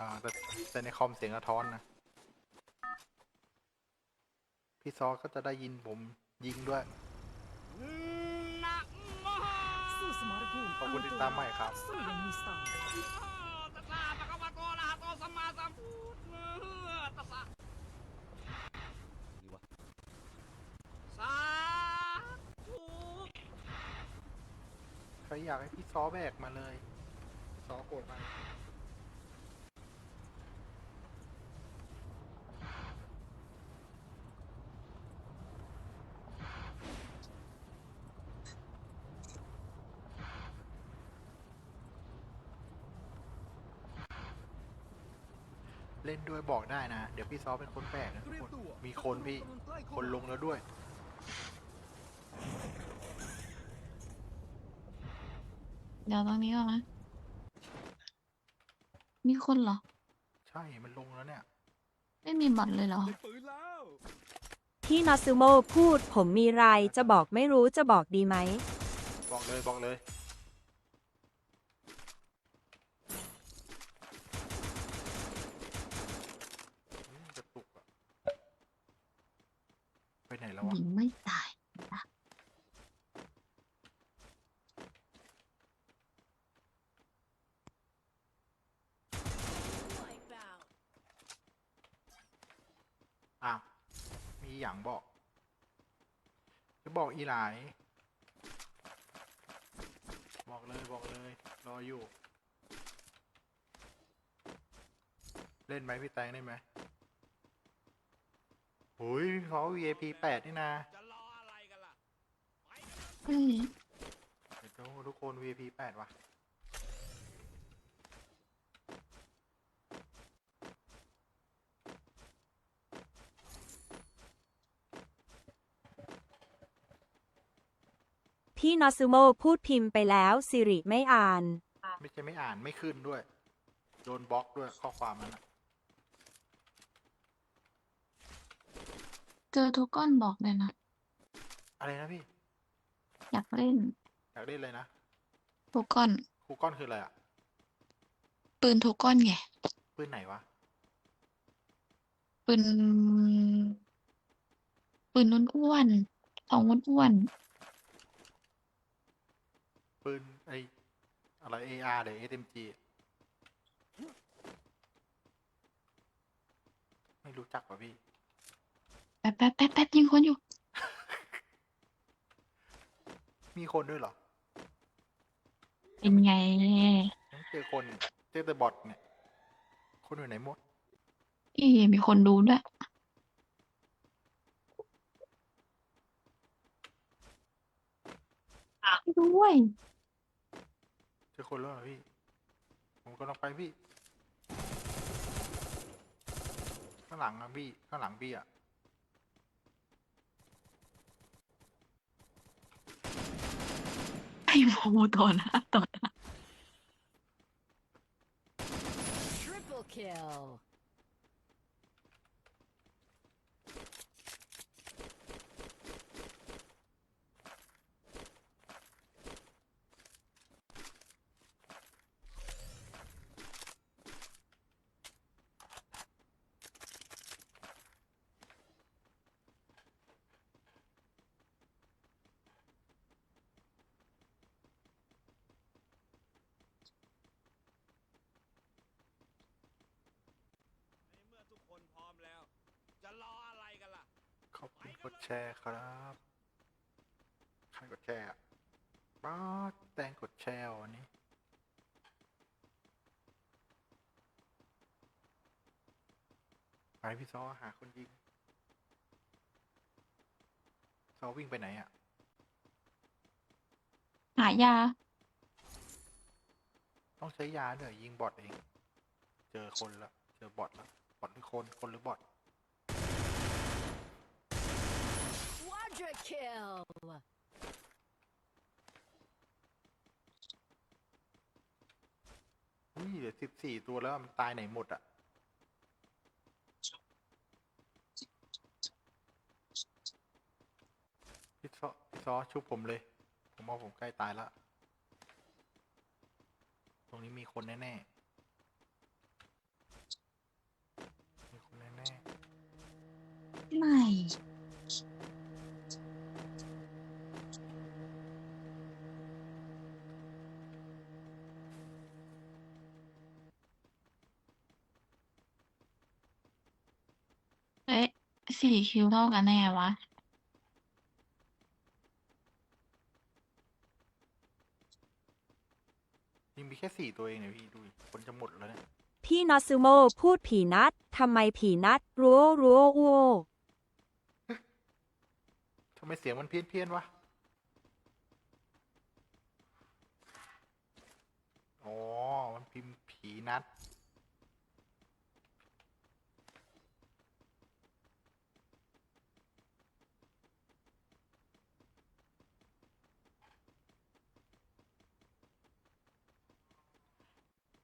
อ่าแต่แต่ในคอมเสียงสะท้อนนะ พี่ซอก็จะได้ยินผมยิงด้วย สู้สมรภูมิขอบคุณที่ตามใหม่ครับ สู้อยังมีสไตล์ใครอยากให้พี่ซอแบกมาเลย ซอโกรธมา เล่นด้วยบอกได้นะ เดี๋ยวพี่ซอเป็นคนแบกนะทุกคนมีคนพี่ คนลงแล้วด้วย เดี๋ยวตรงนี้ก่อนนะมีคนเหรอ ใช่ มันลงแล้วเนี่ย ไม่มีบัตรเลยเหรอ พี่นาซูโมพูดผมมีไรจะบอกไม่รู้จะบอกดีไหม บอกเลยบอกเลย อืมกระตุกอะไปไหน แล้ววะ ยิงไม่ตายนะอ้าว มีอย่างบอกจะบอกอีหลาย บอกเลยบอกเลย รออยู่ เล่นไหมพี่แตงได้ไหม หุยเขา VIP แปดนี่นะจะรออะไรกันล่ะไปกันเฮ้ยเดี๋ยวทุกคน VIP แปดว่ะ พี่นาซูโมพูดพิมพ์ไปแล้วสิริไม่อ่าน ไม่ใช่ไม่อ่านไม่ขึ้นด้วย โดนบล็อกด้วยข้อความนั้นอะ เจอทุกก้อนบอกเลยนะ อะไรนะพี่ อยากเล่นอยากเล่นเลยนะทุกก้อนครูก้อนคืออะไรอะปืนทุกก้อนไงปืนไหนวะปืนปืนนุ่นอ้วนๆทองอ้วนปืนไออะไร AR หรือ SMG ไม่รู้จักว่ะพี่ๆแป๊บแป๊บแป๊บแป๊บยิงคนอยู่ มีคนด้วยเหรอเป็นไงยังเจอคนเนี่ยเจอแต่บอทเนี่ย คนอยู่ไหนหมดอีมีคนดูด้วย ด้วย เจอคนแล้วเหรอพี่ ผมกำลังไปพี่ ข้างหลังอะพี่ ข้างหลังพี่อะ ไอ้โมต่อหน้าต่อหน้า Triple kill ในเมื่อทุกคนพร้อมแล้ว จะรออะไรกันล่ะ ขอบคุณก ดแชร์ครับใครกดแชร์อะป้าดแตงกดแชร์วันนี้ไปพี่ซอหาคนยิงซอวิ่งไปไหนอะ หายา ต้องใช้ยาเดี๋ยวยิงบอทเอง เจอคนละ เจอบอทละบอทหรือคน คนหรือบอท Extra kill. เหลือสิบสี่ตัวแล้วมันตายไหนหมดอะ พี่ซอพี่ซอชุบผมเลย ผมว่าผมใกล้ตายแล้วตรงนี้มีคนแน่ๆ มีคนแน่ๆ ไม่ สี่คิวเท่ากันแน่วะ ยิงมีแค่สี่ตัวเองเนี่ยพี่ดูดิคนจะหมดแล้วเนี่ย พี่นาซูโมพูดผีนัดทำไมผีนัดรัวรัวโวทำไมเสียงมันเพี้ยนเพี้ยนๆวะ อ๋อ มันพิมพ์ผีนัด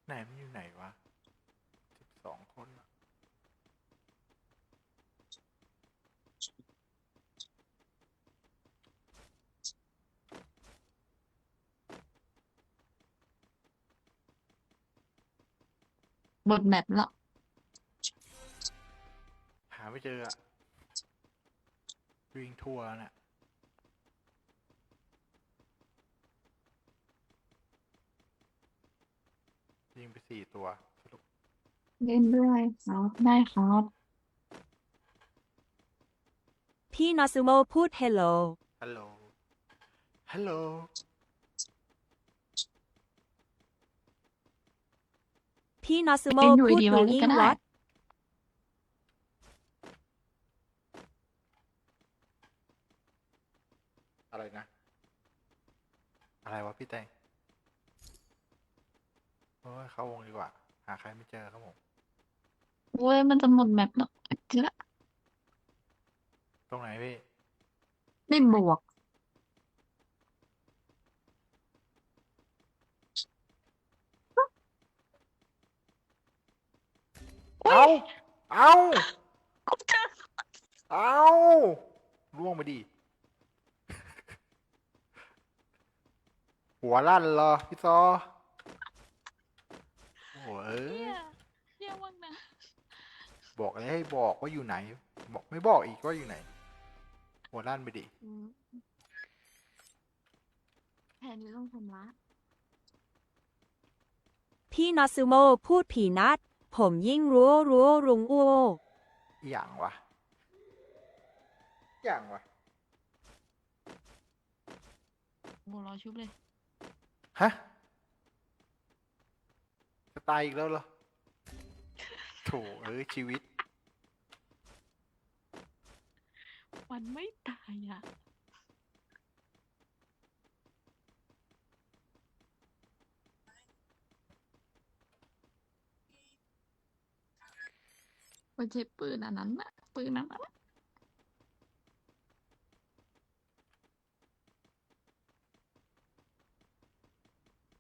ไหนมันอยู่ไหนวะสิบสองคนอะ บทแมปละหาไม่เจออะวิ่งทั่วน่ะยิงไปสี่ตัวสรุปเล่นด้วยครับได้ครับ พี่นาซูโมพูดเฮลโลฮัลโหลฮัลโหล พี่นาซูโมเป็นอยู่พูดดีดูวันอิงก็ได้ วัด อะไรนะ อะไรวะพี่แตงโอ้ยเข้าวงดีกว่า หาใครไม่เจอครับผมเว้ยมันจะหมดแมปแล้วเจอละตรงไหนพี่ ไม่บวก เอาเอากูเจอเอาล่วงไปดิหัวลั่นเหรอพี่ซอโอ้โหเอ้ยเยี่ยมากนะบอกเลยให้บอกว่าอยู่ไหน บอกไม่บอกอีกว่าอยู่ไหน หัวลั่นไปดิ อืมแผนนี้ต้องชำระพี่นาซูโมพูดผีนัด ผมยิ่งรัวรัวรุงโออหย่างวะอหย่างวะโบรอชุบเลย ฮะจะตายอีกแล้วเหรอโถเอ้ยชีวิต มันไม่ตายอะ มันใช้ปืนอันนั้นน่ะปืนนั้นน่ะ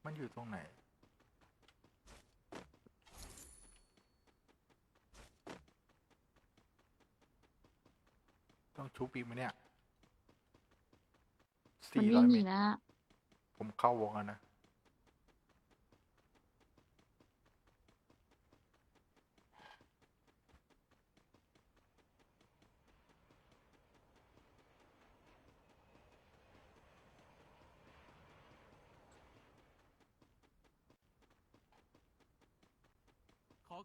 มันอยู่ตรงไหน ต้องชูปีกไหมาเนี่ยมันสี่ร้วิ่องยหเมนีตร แล้ว ผมเข้าวงแล้วนะ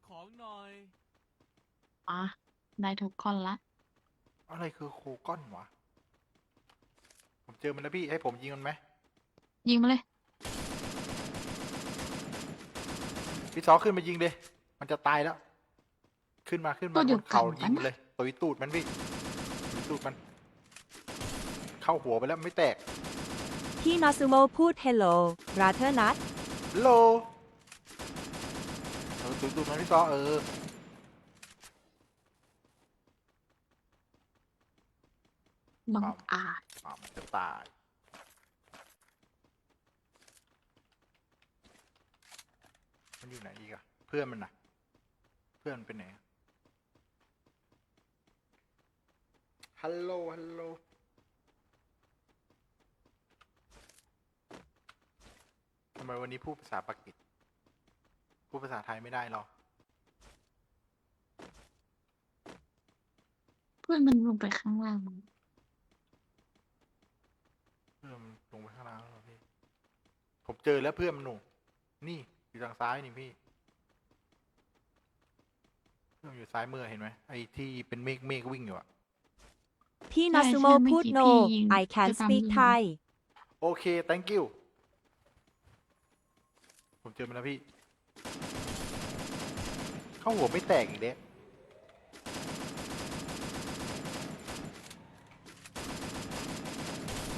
ขอของหน่อย อะได้ทุกคนละ อะไรคือโคก้อนวะ ผมเจอมันแล้วพี่ให้ผมยิงมันไหมยิงมาเลย พี่ซอขึ้นมายิงเลยมันจะตายแล้ว ขึ้นมาขึ้นตัมาวเดีบยวนเขากันยิงมันเลยตุยตูดมันพี่ตุยตูดมัน เข้าหัวไปแล้วไม่แตก พี่นาซูโมพูดเฮลโลราเธอร์นัดโล เออตุยตูดมันพี่ซอเออบังครับอาจอ่ามันจะตายมันอยู่ไหนอีกอะเพื่อนมันน่ะ เพื่อนมันเป็นไหนอะฮัลโหลฮัลโหลทำไมวันนี้พูดภาษาปากีส พูดภาษาไทยไม่ได้หรอเพื่อนมันลงไปข้างล่างเพื่อนมันลงไปข้างล่างแล้วเหรอพี่ ผมเจอแล้วเพื่อนมันหนู นี่อยู่ทางซ้ายนี่พี่ เพื่อนมันอยู่ซ้ายมือเห็นไหมไอ้ที่เป็นเมฆเมฆวิ่งอยู่อะพี่ใช่นาซูโมใช่เมื่อพูดกี้ no พี่ยิง I can จะตาม speak ยิง Thai โอเค thank you ผมเจอมันแล้วพี่ เข้าหัวไม่แตกอีกเด้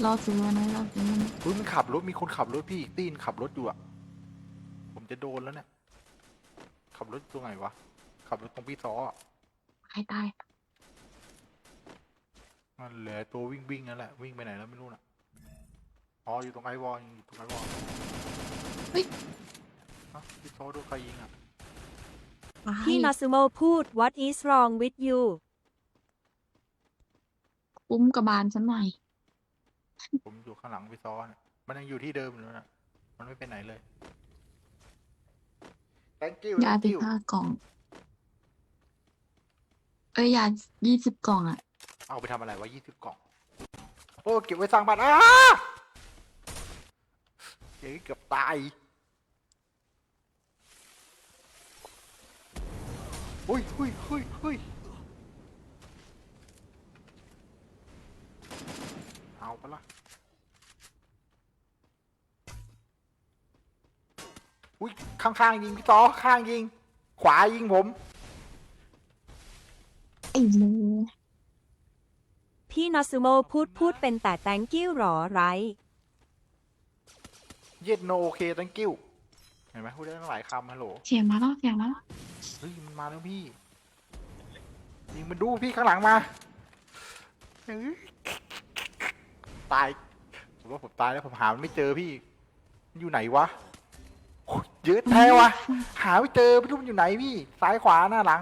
รอซื้อนะรอซื้อนะอุ้ยมันขับรถมีคนขับรถพี่อีกตีนขับรถอยู่อะผมจะโดนแล้วเนี่ย ขับรถตรงไหนวะ ขับรถตรงพี่ซออะใครตายมันเหลือตัววิ่งวิ่งนั่นแหละวิ่งไปไหนแล้วไม่รู้น่ะ อ๋ออยู่ตรงไอวอลอยู่ตรงไอวอลเฮ้ย ฮะพี่ซอโดนใครยิงอะพี่นาซูโมพูด what is wrong with you ปุ้มกระบาลซะหน่อย ผมอยู่ข้างหลังพี่ซอเนี่ยมันยังอยู่ที่เดิมอยู่นะมันไม่ไปไหนเลย thank you ยา thank สิบ you ห้ากล่อง เอ้ยยายี่สิบกล่องอะเอาไปทำอะไรวะยี่สิบกล่อง โอ้เก็บไว้สร้างบ้านอ้าเฮ้ยเกือบตาย อุ้ยอุ้ยอุ้ยอุ้ยเอาปะล่ะอุ้ยข้างๆยิงพี่ต่อข้างยิง ขวายิงผม ไอ้หมูพี่นาซูโมพูดพูดเป็นแต่ thank you หรอไรเย็ดโนโอเค thank you เห็นไหมพูดได้ตั้งหลายคำฮัลโหล เสียงมาแล้วเสียงมาแล้ว เฮ้ยมันมาแล้วพี่ยิงมันดูพี่ข้างหลังมาเฮ้ยตายผมว่าผมตายแล้วผมหามันไม่เจอพี่มันอยู่ไหนวะโอ้ยเยอะแท้วะหาไม่เจอไม่รู้มันอยู่ไหนพี่ ซ้ายขวาหน้าหลัง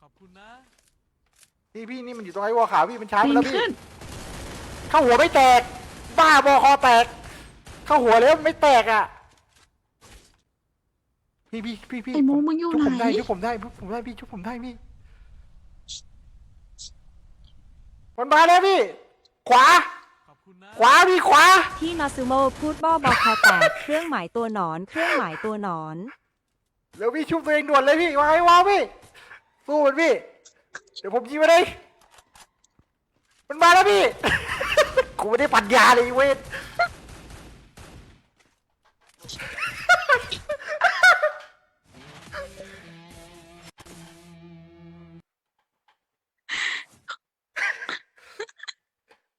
ขอบคุณนะพี่พี่นี่มันอยู่ตรงไอ้วอขาวพี่มันช้าปีไปนแล้วพี่ขึ้นเข้าหัวไม่แตก บ้าบอคอแตก เข้าหัวแล้วไม่แตกอะ พี่พี่พี่พี่ไอ้หมูผมึงอยู่ชุบผมไหนได้ชุบผมได้ชุบผมได้พี่ชุบผมได้พี่มันมาแล้วพี่ ขวาขอบคุณนะขวาพี่ขวาพี่นาซูโมพูดบ้อบอคอแตก เครื่องหมายตัวหนอน เครื่องหมายตัวหนอนเดี๋ยวพี่ชุบตัวเองด่วนเลยพี่วางไอ้วางพี่สู้มันพี่ เดี๋ยวผมยิงมาเลย มันมาแล้วพี่ กูไม่ได้ปัญญาเลยเว้ย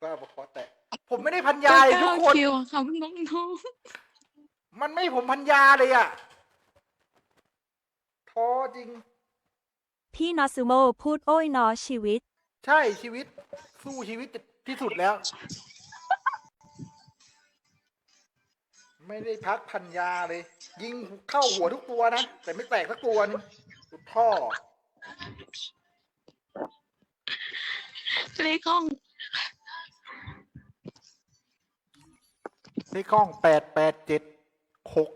บ้าบอคอแตกผมไม่ได้พันยาเลยทุกคน คิวอะครับน้องมันไม่ผมพันยาเลยอะท้อจริง พี่นาซูโมพูดโอ้ยนอชีวิต ใช่ชีวิต สู้ชีวิตที่สุดแล้ว ไม่ได้พักพันยาเลย ยิงเข้าหัวทุกตัวนะ แต่ไม่แตกสักตัวหนึงสุดท่อๆเลขห้องเลขห้องแปดแปดเจ็ดหก